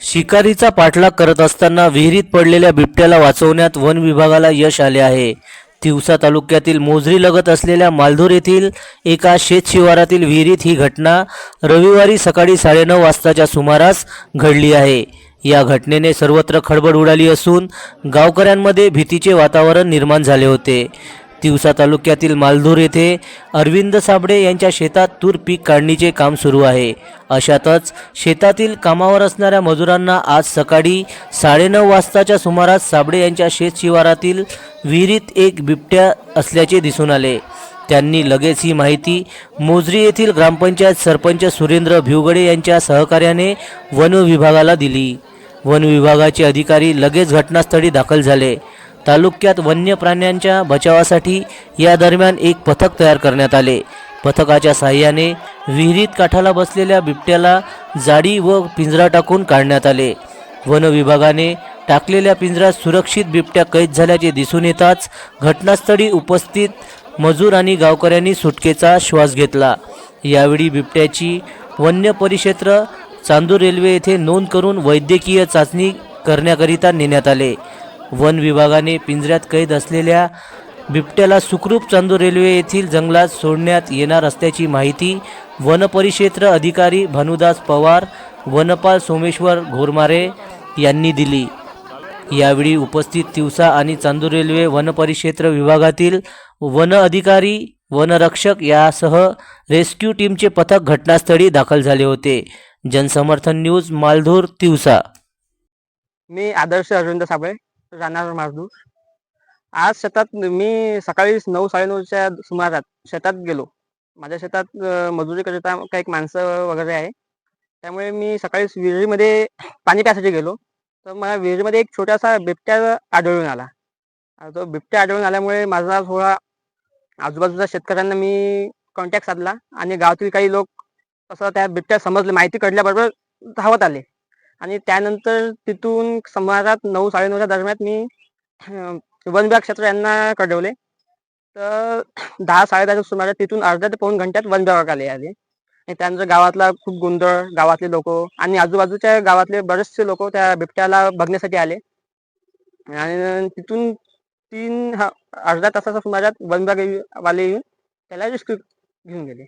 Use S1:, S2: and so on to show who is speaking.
S1: शिकारीचा पाठलाग करत असताना विहिरीत पडलेल्या बिबट्याला वाचवण्यात वन विभागाला यश आले आहे. तिवसा तालुक्यातील मोजरी लगत असलेल्या मालधूर येथील एका शेत शिवारातील विहिरीत ही घटना रविवारी सकाळी साडेनऊ वाजताच्या सुमारास घडली आहे. या घटनेने सर्वत्र खळबळ उडाली असून गावकऱ्यांमध्ये भीतीचे वातावरण निर्माण झाले होते. तिवसा तालुक्यातील मालधूर येथे अरविंद साबळे यांच्या शेतात तूर पीक काढणीचे काम सुरू आहे. अशातच शेतातील कामावर असणाऱ्या मजुरांना आज सकाळी साडेनऊ वाजताच्या सुमारास साबळे यांच्या शेत शिवारातील विहिरीत एक बिबट्या असल्याचे दिसून आले. त्यांनी लगेच ही माहिती मोजरी येथील ग्रामपंचायत सरपंच सुरेंद्र भिवगडे यांच्या सहकार्याने वन विभागाला दिली. वन विभागाचे अधिकारी लगेच घटनास्थळी दाखल झाले. तालुक्यात वन्य प्राण्यांच्या बचावासाठी या दरम्यान एक पथक तयार करण्यात आले. पथकाच्या सहाय्याने विहिरीत काठाला बसलेल्या बिबट्याला जाडी व पिंजरा टाकून काढण्यात आले. वन विभागाने टाकलेल्या पिंजऱ्यात सुरक्षित बिबट्या कैद झाल्याचे दिसून येताच घटनास्थळी उपस्थित मजूर आणि गावकऱ्यांनी सुटकेचा श्वास घेतला. यावेळी बिबट्याची वन्य परिक्षेत्र चांदूर रेल्वे येथे नोंद करून वैद्यकीय चाचणी करण्याकरिता नेण्यात आले. वन विभागाने पिंजऱ्यात कैद असलेल्या बिबट्याला सुखरूप चांदूर रेल्वे येथील जंगलात सोडण्यात येणार असल्याची माहिती वनपरिक्षेत्र अधिकारी भानुदास पवार वनपाल सोमेश्वर घोरमारे यांनी दिली. यावेळी उपस्थित तिवसा आणि चांदूर रेल्वे वनपरिक्षेत्र विभागातील वन अधिकारी वनरक्षक यासह रेस्क्यू टीमचे पथक घटनास्थळी दाखल झाले होते. जनसमर्थन न्यूज मालधूर तिवसा.
S2: मी आदर्श अरविंद साबळे. राहणार माजदूर आज शेतात मी सकाळी नऊ साडेनऊच्या सुमारात शेतात गेलो. माझ्या शेतात मजुरी मजुरीकरिता काही माणसं वगैरे आहे. त्यामुळे मी सकाळी विहिरीमध्ये पाणी प्यासाठी गेलो. तर मला विहिरीमध्ये एक छोटासा बिबट्या आढळून आला. तो बिबट्या आढळून आल्यामुळे माझा थोडा आजूबाजूच्या शेतकऱ्यांना मी कॉन्टॅक्ट साधला आणि गावातील काही लोक असं त्या बिबट्या समजले माहिती कळल्याबरोबर धावत आले. आणि त्यानंतर तिथून समाजात नऊ साडेनऊच्या दरम्यान मी वन विभाग क्षेत्र यांना कळवले. तर दहा साडेदहाच्या सुमारे तिथून अर्ध्या ते पाऊन घंट्यात वन विभाग आले आले. आणि त्यांचं गावातला खूप गोंधळ गावातले लोक आणि आजूबाजूच्या गावातले बरेचसे लोक त्या बिबट्याला बघण्यासाठी आले. आणि तिथून तीन हा अर्ध्या तासाच्या सुमारात वन विभाग वाले येऊन त्याला रिस्क घेऊन गेले.